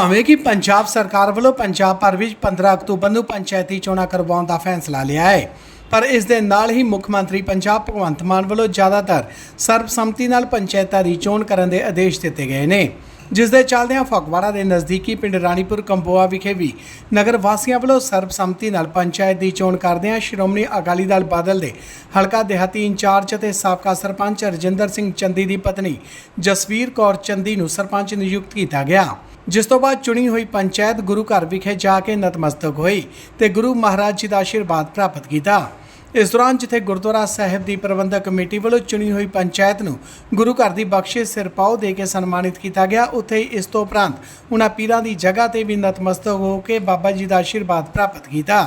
ਭਾਵੇਂ ਕਿ ਪੰਜਾਬ ਸਰਕਾਰ ਵੱਲੋਂ ਪੰਜਾਬ ਭਰ ਵਿੱਚ 15 ਅਕਤੂਬਰ ਨੂੰ ਪੰਚਾਇਤੀ ਚੋਣਾਂ ਕਰਵਾਉਣ ਦਾ ਫੈਸਲਾ ਲਿਆ ਹੈ, ਪਰ ਇਸ ਦੇ ਨਾਲ ਹੀ ਮੁੱਖ ਮੰਤਰੀ ਪੰਜਾਬ ਭਗਵੰਤ ਮਾਨ ਵੱਲੋਂ ਜ਼ਿਆਦਾਤਰ ਸਰਬਸੰਮਤੀ ਨਾਲ ਪੰਚਾਇਤਾਂ ਦੀ ਚੋਣ ਕਰਨ ਦੇ ਆਦੇਸ਼ ਦਿੱਤੇ ਗਏ ਨੇ, ਜਿਸ ਦੇ ਚੱਲਦਿਆਂ ਫਗਵਾੜਾ ਦੇ ਨਜ਼ਦੀਕੀ ਪਿੰਡ ਰਾਣੀਪੁਰ ਕੰਬੋਆ ਵਿਖੇ ਵੀ ਨਗਰ ਵਾਸੀਆਂ ਵੱਲੋਂ ਸਰਬਸੰਮਤੀ ਨਾਲ ਪੰਚਾਇਤ ਦੀ ਚੋਣ ਕਰਦਿਆਂ ਸ਼੍ਰੋਮਣੀ ਅਕਾਲੀ ਦਲ ਬਾਦਲ ਦੇ ਹਲਕਾ ਦਿਹਾਤੀ ਇੰਚਾਰਜ ਅਤੇ ਸਾਬਕਾ ਸਰਪੰਚ ਰਜਿੰਦਰ ਸਿੰਘ ਚੰਦੀ ਦੀ ਪਤਨੀ ਜਸਵੀਰ ਕੌਰ ਚੰਦੀ ਨੂੰ ਸਰਪੰਚ ਨਿਯੁਕਤ ਕੀਤਾ ਗਿਆ। ਜਿਸ ਤੋਂ ਬਾਅਦ ਚੁਣੀ ਹੋਈ ਪੰਚਾਇਤ ਗੁਰੂ ਘਰ ਵਿਖੇ ਜਾ ਕੇ ਨਤਮਸਤਕ ਹੋਈ ਤੇ ਗੁਰੂ ਮਹਾਰਾਜ ਜੀ ਦਾ ਆਸ਼ੀਰਵਾਦ ਪ੍ਰਾਪਤ ਕੀਤਾ। ਇਸ ਦੌਰਾਨ ਜਿੱਥੇ ਗੁਰਦੁਆਰਾ ਸਾਹਿਬ ਦੀ ਪ੍ਰਬੰਧਕ ਕਮੇਟੀ ਵੱਲੋਂ ਚੁਣੀ ਹੋਈ ਪੰਚਾਇਤ ਨੂੰ ਗੁਰੂ ਘਰ ਦੀ ਬਖਸ਼ਿਸ਼ ਸਿਰਪਾਓ ਦੇ ਕੇ ਸਨਮਾਨਿਤ ਕੀਤਾ ਗਿਆ, ਉੱਥੇ ਇਸ ਤੋਂ ਉਪਰੰਤ ਉਹਨਾਂ ਪੀਰਾਂ ਦੀ ਜਗ੍ਹਾ ਤੇ ਵੀ ਨਤਮਸਤਕ ਹੋ ਕੇ ਬਾਬਾ ਜੀ ਦਾ ਆਸ਼ੀਰਵਾਦ ਪ੍ਰਾਪਤ ਕੀਤਾ।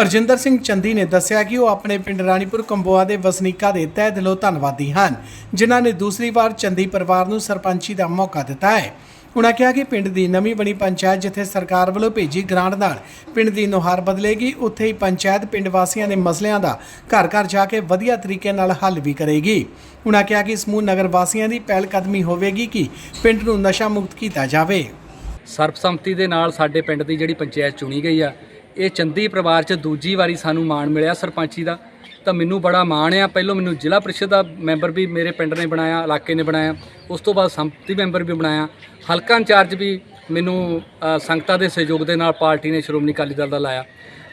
ਅਰਜਿੰਦਰ ਸਿੰਘ ਚੰਦੀ ਨੇ ਦੱਸਿਆ ਕਿ ਉਹ ਆਪਣੇ ਪਿੰਡ ਰਾਣੀਪੁਰ ਕੰਬੋਆ ਦੇ ਵਸਨੀਕਾਂ ਦੇ ਤਹਿ ਦਿਲੋਂ ਧੰਨਵਾਦੀ ਹਨ, ਜਿਨ੍ਹਾਂ ਨੇ ਦੂਸਰੀ ਵਾਰ ਚੰਦੀ ਪਰਿਵਾਰ ਨੂੰ ਸਰਪੰਚੀ ਦਾ ਮੌਕਾ ਦਿੱਤਾ ਹੈ। ਉਨ੍ਹਾਂ ਕਿਹਾ ਕਿ ਪਿੰਡ ਦੀ ਨਵੀਂ ਬਣੀ ਪੰਚਾਇਤ ਜਿੱਥੇ ਸਰਕਾਰ ਵੱਲੋਂ ਭੇਜੀ ਗ੍ਰਾਂਟ ਨਾਲ ਪਿੰਡ ਦੀ ਨੁਹਾਰ ਬਦਲੇਗੀ, ਉੱਥੇ ਹੀ ਪੰਚਾਇਤ ਪਿੰਡ ਵਾਸੀਆਂ ਦੇ ਮਸਲਿਆਂ ਦਾ ਘਰ ਘਰ ਜਾ ਕੇ ਵਧੀਆ ਤਰੀਕੇ ਨਾਲ ਹੱਲ ਵੀ ਕਰੇਗੀ। ਉਨ੍ਹਾਂ ਕਿਹਾ ਕਿ ਸਮੂਹ ਨਗਰ ਵਾਸੀਆਂ ਦੀ ਪਹਿਲ ਕਦਮੀ ਹੋਵੇਗੀ ਕਿ ਪਿੰਡ ਨੂੰ ਨਸ਼ਾ ਮੁਕਤ ਕੀਤਾ ਜਾਵੇ। ਸਰਬਸੰਮਤੀ ਦੇ ਨਾਲ ਸਾਡੇ ਪਿੰਡ ਦੀ ਜਿਹੜੀ ਪੰਚਾਇਤ ਚੁਣੀ ਗਈ ਆ, ਇਹ ਚੰਦੀ ਪਰਿਵਾਰ 'ਚ ਦੂਜੀ ਵਾਰੀ ਸਾਨੂੰ ਮਾਣ ਮਿਲਿਆ ਸਰਪੰਚੀ ਦਾ। ਤਾਂ ਮੈਨੂੰ ਬੜਾ ਮਾਣ ਆ। ਪਹਿਲੋਂ ਮੈਨੂੰ ਜ਼ਿਲ੍ਹਾ ਪ੍ਰੀਸ਼ਦ ਦਾ ਮੈਂਬਰ ਵੀ ਮੇਰੇ ਪਿੰਡ ਨੇ ਬਣਾਇਆ, ਇਲਾਕੇ ਨੇ ਬਣਾਇਆ। ਉਸ ਤੋਂ ਬਾਅਦ ਸੰਪਤੀ ਮੈਂਬਰ ਵੀ ਬਣਾਇਆ। ਹਲਕਾ ਇੰਚਾਰਜ ਵੀ ਮੈਨੂੰ ਸੰਗਤਾਂ ਦੇ ਸਹਿਯੋਗ ਦੇ ਨਾਲ ਪਾਰਟੀ ਨੇ ਸ਼੍ਰੋਮਣੀ ਅਕਾਲੀ ਦਲ ਦਾ ਲਾਇਆ।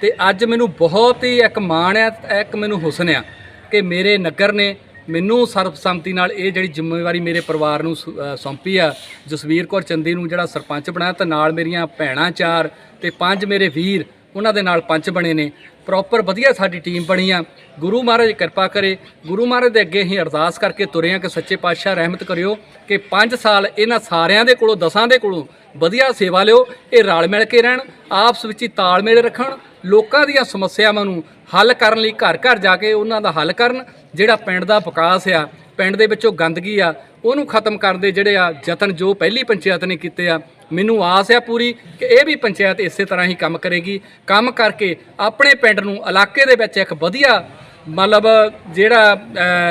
ਤੇ ਅੱਜ ਮੈਨੂੰ ਬਹੁਤ ਹੀ ਇੱਕ ਮਾਣ ਆ, ਇੱਕ ਮੈਨੂੰ ਹੁਸਨ ਆ ਕਿ ਮੇਰੇ ਨਗਰ ਨੇ ਮੈਨੂੰ ਸਰਬਸੰਮਤੀ ਨਾਲ ਇਹ ਜਿਹੜੀ ਜ਼ਿੰਮੇਵਾਰੀ ਮੇਰੇ ਪਰਿਵਾਰ ਨੂੰ ਸੌ- ਸੌਂਪੀ ਆ। ਜਸਵੀਰ ਕੌਰ ਚੰਦੀ ਨੂੰ ਜਿਹੜਾ ਸਰਪੰਚ ਬਣਾਇਆ ਤੇ ਨਾਲ ਮੇਰੀਆਂ ਭੈਣਾਂ ਚਾਰ ਤੇ ਪੰਜ ਮੇਰੇ ਵੀਰ ਉਹਨਾਂ ਦੇ ਨਾਲ ਪੰਚ ਬਣੇ ਨੇ। ਪ੍ਰੋਪਰ ਵਧੀਆ ਸਾਡੀ ਟੀਮ ਬਣੀ ਆ। ਗੁਰੂ ਮਹਾਰਾਜ ਕਿਰਪਾ ਕਰੇ। ਗੁਰੂ ਮਹਾਰਾਜ ਦੇ ਅੱਗੇ ਹੀ ਅਰਦਾਸ ਕਰਕੇ ਤੁਰੇ ਆ ਕਿ ਸੱਚੇ ਪਾਤਸ਼ਾਹ ਰਹਿਮਤ ਕਰਿਓ ਕਿ 5 ਸਾਲ ਇਹਨਾਂ ਸਾਰਿਆਂ ਦੇ ਕੋਲੋਂ, ਦਸਾਂ ਦੇ ਕੋਲੋਂ ਵਧੀਆ ਸੇਵਾ ਲਿਓ। ਇਹ ਰਲ ਮਿਲ ਕੇ ਰਹਿਣ, ਆਪਸ ਵਿੱਚ ਹੀ ਤਾਲਮੇਲ ਰੱਖਣ, ਲੋਕਾਂ ਦੀਆਂ ਸਮੱਸਿਆਵਾਂ ਨੂੰ ਹੱਲ ਕਰਨ ਲਈ ਘਰ ਘਰ ਜਾ ਕੇ ਉਹਨਾਂ ਦਾ ਹੱਲ ਕਰਨ, ਜਿਹੜਾ ਪਿੰਡ ਦਾ ਵਿਕਾਸ ਆ, ਪਿੰਡ ਦੇ ਵਿੱਚੋਂ ਗੰਦਗੀ ਆ ਉਹਨੂੰ ਖਤਮ ਕਰਨ ਦੇ ਜਿਹੜੇ ਆ ਯਤਨ ਜੋ ਪਹਿਲੀ ਪੰਚਾਇਤ ਨੇ ਕੀਤੇ ਆ, ਮੈਨੂੰ ਆਸ ਆ ਪੂਰੀ ਕਿ ਇਹ ਵੀ ਪੰਚਾਇਤ ਇਸੇ ਤਰ੍ਹਾਂ ਹੀ ਕੰਮ ਕਰੇਗੀ। ਕੰਮ ਕਰਕੇ ਆਪਣੇ ਪਿੰਡ ਨੂੰ ਇਲਾਕੇ ਦੇ ਵਿੱਚ ਇੱਕ ਵਧੀਆ ਮਤਲਬ ਜਿਹੜਾ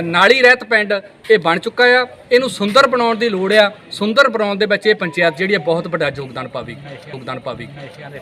ਨਾਲੀ ਰਹਿਤ ਪਿੰਡ ਇਹ ਬਣ ਚੁੱਕਾ ਆ। ਇਹਨੂੰ ਸੁੰਦਰ ਬਣਾਉਣ ਦੀ ਲੋੜ ਆ। ਸੁੰਦਰ ਬਣਾਉਣ ਦੇ ਵਿੱਚ ਇਹ ਪੰਚਾਇਤ ਜਿਹੜੀ ਆ ਬਹੁਤ ਵੱਡਾ ਯੋਗਦਾਨ ਪਾਵੇਗੀ ਯੋਗਦਾਨ ਪਾਵੇਗੀ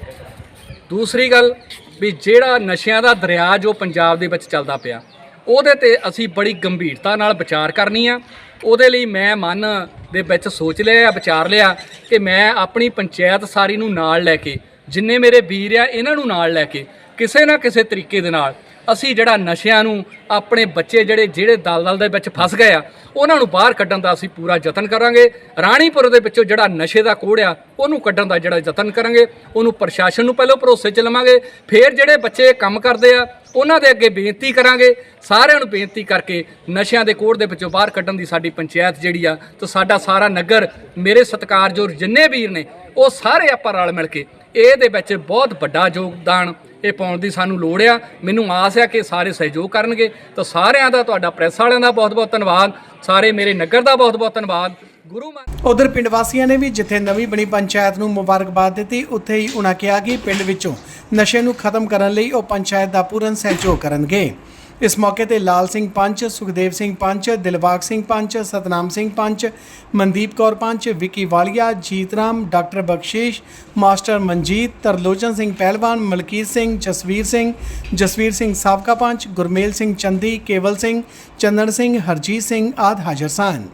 ਦੂਸਰੀ ਗੱਲ ਵੀ ਜਿਹੜਾ ਨਸ਼ਿਆਂ ਦਾ ਦਰਿਆ ਜੋ ਪੰਜਾਬ ਦੇ ਵਿੱਚ ਚੱਲਦਾ ਪਿਆ ਉਹਦੇ ਤੇ ਅਸੀਂ ਬੜੀ ਗੰਭੀਰਤਾ ਨਾਲ ਵਿਚਾਰ ਕਰਨੀ ਆ। ਉਹਦੇ ਲਈ ਮੈਂ ਮਨ ਦੇ ਵਿੱਚ ਸੋਚ ਲਿਆ, ਵਿਚਾਰ ਲਿਆ ਕਿ ਮੈਂ ਆਪਣੀ ਪੰਚਾਇਤ ਸਾਰੀ ਨੂੰ ਨਾਲ ਲੈ ਕੇ, ਜਿੰਨੇ ਮੇਰੇ ਵੀਰ ਆ, ਇਹਨਾਂ ਨੂੰ ਨਾਲ ਲੈ ਕੇ, ਕਿਸੇ ਨਾ ਕਿਸੇ ਤਰੀਕੇ ਦੇ ਨਾਲ ਅਸੀਂ ਜਿਹੜਾ ਨਸ਼ਿਆਂ ਨੂੰ ਆਪਣੇ ਬੱਚੇ ਜਿਹੜੇ ਜਿਹੜੇ ਦਲਦਲ ਦੇ ਵਿੱਚ ਫਸ ਗਏ ਆ, ਉਹਨਾਂ ਨੂੰ ਬਾਹਰ ਕੱਢਣ ਦਾ ਅਸੀਂ ਪੂਰਾ ਯਤਨ ਕਰਾਂਗੇ। ਰਾਣੀਪੁਰ ਦੇ ਵਿੱਚੋਂ ਜਿਹੜਾ ਨਸ਼ੇ ਦਾ ਕੋੜ ਆ, ਉਹਨੂੰ ਕੱਢਣ ਦਾ ਜਿਹੜਾ ਯਤਨ ਕਰਾਂਗੇ। ਉਹਨੂੰ ਪ੍ਰਸ਼ਾਸਨ ਨੂੰ ਪਹਿਲਾਂ ਭਰੋਸੇ 'ਚ ਲਵਾਂਗੇ। ਫਿਰ ਜਿਹੜੇ ਬੱਚੇ ਕੰਮ ਕਰਦੇ ਆ, ਉਹਨਾਂ ਦੇ ਅੱਗੇ ਬੇਨਤੀ ਕਰਾਂਗੇ। ਸਾਰਿਆਂ ਨੂੰ ਬੇਨਤੀ ਕਰਕੇ ਨਸ਼ਿਆਂ ਦੇ ਕੋੜ ਦੇ ਵਿੱਚੋਂ ਬਾਹਰ ਕੱਢਣ ਦੀ ਸਾਡੀ ਪੰਚਾਇਤ ਜਿਹੜੀ ਆ, ਤੇ ਸਾਡਾ ਸਾਰਾ ਨਗਰ ਮੇਰੇ ਸਤਿਕਾਰਯੋਗ ਜਿੰਨੇ ਵੀਰ ਨੇ, ਉਹ ਸਾਰੇ ਆਪਾਂ ਰਲ ਮਿਲ ਕੇ ਇਹਦੇ ਵਿੱਚ ਬਹੁਤ ਵੱਡਾ ਯੋਗਦਾਨ ਇਹ ਪਾਉਣ ਦੀ ਸਾਨੂੰ ਲੋੜ ਆ। ਮੈਨੂੰ ਆਸ ਆ ਕਿ ਸਾਰੇ ਸਹਿਯੋਗ ਕਰਨਗੇ। ਤਾਂ ਸਾਰਿਆਂ ਦਾ ਤੁਹਾਡਾ ਪ੍ਰੈਸ ਵਾਲਿਆਂ ਦਾ ਬਹੁਤ ਬਹੁਤ ਧੰਨਵਾਦ। ਸਾਰੇ ਮੇਰੇ ਨਗਰ ਦਾ ਬਹੁਤ ਬਹੁਤ ਧੰਨਵਾਦ। ਗੁਰੂ ਮਾ ਉਧਰ ਪਿੰਡ ਵਾਸੀਆਂ ਨੇ ਵੀ ਜਿੱਥੇ ਨਵੀਂ ਬਣੀ ਪੰਚਾਇਤ ਨੂੰ ਮੁਬਾਰਕਬਾਦ ਦਿੱਤੀ, ਉੱਥੇ ਹੀ ਉਹਨਾਂ ਕਿਹਾ ਕਿ ਪਿੰਡ ਵਿੱਚੋਂ ਨਸ਼ੇ ਨੂੰ ਖਤਮ ਕਰਨ ਲਈ ਉਹ ਪੰਚਾਇਤ ਦਾ ਪੂਰਨ ਸਹਿਯੋਗ ਕਰਨਗੇ। ਇਸ ਮੌਕੇ ਤੇ ਲਾਲ ਸਿੰਘ ਪੰਚ, ਸੁਖਦੇਵ ਸਿੰਘ ਪੰਚ, ਦਿਲਬਾਗ ਸਿੰਘ ਪੰਚ, ਸਤਨਾਮ ਸਿੰਘ ਪੰਚ, ਮਨਦੀਪ ਕੌਰ ਪੰਚ, ਵਿੱਕੀ ਵਾਲੀਆ ਜੀਤਰਾਮ ਡਾਕਟਰ ਬਖਸ਼ੀਸ਼, ਮਾਸਟਰ ਮਨਜੀਤ, ਤਰਲੋਚਨ ਸਿੰਘ ਪਹਿਲਵਾਨ, ਮਲਕੀਤ ਸਿੰਘ, ਜਸਵੀਰ ਸਿੰਘ ਜਸਵੀਰ ਸਿੰਘ ਸਾਬਕਾ ਪੰਚ, ਗੁਰਮੇਲ ਸਿੰਘ ਚੰਦੀ, ਕੇਵਲ ਸਿੰਘ, ਚੰਦਨ ਸਿੰਘ, ਹਰਜੀਤ ਸਿੰਘ ਆਦਿ ਹਾਜ਼ਰ ਸਨ।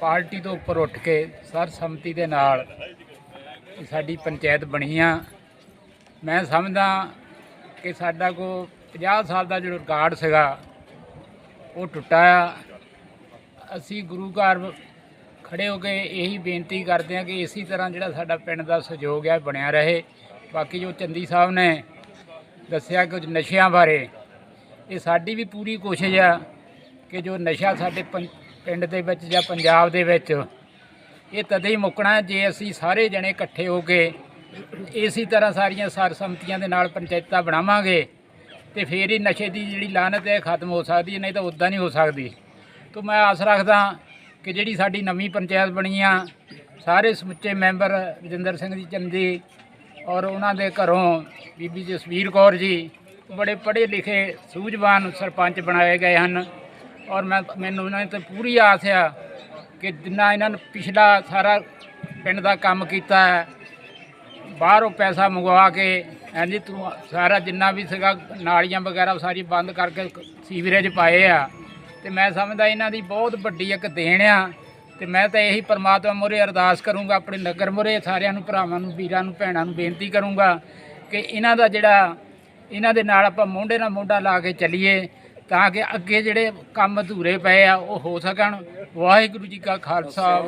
ਪਾਰਟੀ ਤੋਂ ਉੱਪਰ ਉੱਠ ਕੇ ਸਰਬਸੰਮਤੀ ਦੇ ਨਾਲ ਸਾਡੀ ਪੰਚਾਇਤ ਬਣੀ ਆ। ਮੈਂ ਸਮਝਦਾ ਕਿ ਸਾਡਾ ਕੋ 50 ਸਾਲ ਦਾ ਜਿਹੜਾ ਰਿਕਾਰਡ ਸੀਗਾ, ਉਹ ਟੁੱਟਾ ਆ। ਅਸੀਂ ਗੁਰੂ ਘਰ ਖੜੇ ਹੋ ਕੇ ਇਹੀ ਬੇਨਤੀ ਕਰਦੇ ਹਾਂ ਕਿ ਇਸੇ ਤਰ੍ਹਾਂ ਜਿਹੜਾ ਸਾਡਾ ਪਿੰਡ ਦਾ ਸਹਿਯੋਗ ਹੈ ਬਣਿਆ ਰਹੇ। ਬਾਕੀ ਜੋ ਚੰਦੀ ਸਾਹਿਬ ਨੇ ਦੱਸਿਆ ਕੁਝ ਨਸ਼ਿਆਂ ਬਾਰੇ, ਇਹ ਸਾਡੀ ਵੀ ਪੂਰੀ ਕੋਸ਼ਿਸ਼ ਆ ਕਿ ਜੋ ਨਸ਼ਾ ਸਾਡੇ ਪੰ- ਪਿੰਡ ਦੇ ਵਿੱਚ ਜਾਂ ਪੰਜਾਬ ਦੇ ਵਿੱਚ, ਇਹ ਤਦੇ ਹੀ ਮੁੱਕਣਾ ਜੇ ਅਸੀਂ ਸਾਰੇ ਜਣੇ ਇਕੱਠੇ ਹੋ ਕੇ ਇਸੇ ਤਰ੍ਹਾਂ ਸਾਰੀਆਂ ਸਰਸੰਮਤੀਆਂ ਦੇ ਨਾਲ ਪੰਚਾਇਤਾਂ ਬਣਾਵਾਂਗੇ। ਤੇ ਫੇਰ ਹੀ ਨਸ਼ੇ ਦੀ ਜਿਹੜੀ ਲਾਨਤ ਹੈ, ਖਤਮ ਹੋ ਸਕਦੀ ਹੈ, ਨਹੀਂ ਤਾਂ ਉਦਾਂ ਨਹੀਂ ਹੋ ਸਕਦੀ। ਤੋਂ ਮੈਂ ਆਸ ਰੱਖਦਾ ਕਿ ਜਿਹੜੀ ਸਾਡੀ ਨਵੀਂ ਪੰਚਾਇਤ ਬਣੀ ਆ, ਸਾਰੇ ਸਮੁੱਚੇ ਮੈਂਬਰ ਰਜਿੰਦਰ ਸਿੰਘ ਜੀ ਚੰਦੀ ਔਰ ਉਹਨਾਂ ਦੇ ਘਰੋਂ ਬੀਬੀ ਜਸਵੀਰ ਕੌਰ ਜੀ, ਬੜੇ ਪੜ੍ਹੇ ਲਿਖੇ, ਸੂਝਵਾਨ ਸਰਪੰਚ ਬਣਾਏ ਗਏ ਹਨ। ਔਰ ਮੈਂ, ਮੈਨੂੰ ਇਹਨਾਂ ਤੇ ਪੂਰੀ ਆਸ ਆ ਕਿ ਜਿੰਨਾ ਇਹਨਾਂ ਨੇ ਪਿਛਲਾ ਸਾਰਾ ਪਿੰਡ ਦਾ ਕੰਮ ਕੀਤਾ ਹੈ, ਬਾਹਰੋਂ ਪੈਸਾ ਮੰਗਵਾ ਕੇ ਹਾਂਜੀ ਤੂੰ ਸਾਰਾ ਜਿੰਨਾ ਵੀ ਸੀਗਾ, ਨਾਲੀਆਂ ਵਗੈਰਾ ਸਾਰੀ ਬੰਦ ਕਰਕੇ ਸੀਵਰੇਜ ਪਾਏ ਆ। ਤੇ ਮੈਂ ਸਮਝਦਾ ਇਹਨਾਂ ਦੀ ਬਹੁਤ ਵੱਡੀ ਇੱਕ ਦੇਣ ਆ। ਤੇ ਮੈਂ ਤਾਂ ਇਹੀ ਪਰਮਾਤਮਾ ਮੁਰੇ ਅਰਦਾਸ ਕਰੂੰਗਾ, ਆਪਣੇ ਨਗਰ ਮੁਰੇ ਸਾਰਿਆਂ ਨੂੰ, ਭਰਾਵਾਂ ਨੂੰ, ਵੀਰਾਂ ਨੂੰ, ਭੈਣਾਂ ਨੂੰ ਬੇਨਤੀ ਕਰੂੰਗਾ ਕਿ ਇਹਨਾਂ ਦਾ ਜਿਹੜਾ, ਇਹਨਾਂ ਦੇ ਨਾਲ ਆਪਾਂ ਮੋਢੇ ਨਾਲ ਮੋਢਾ ਲਾ ਕੇ ਚੱਲੀਏ ਤਾਂ ਕਿ ਅੱਗੇ ਜਿਹੜੇ ਕੰਮ ਅਧੂਰੇ ਪਏ ਆ ਉਹ ਹੋ ਸਕਣ। ਵਾਹਿਗੁਰੂ ਜੀ ਕਾ ਖਾਲਸਾ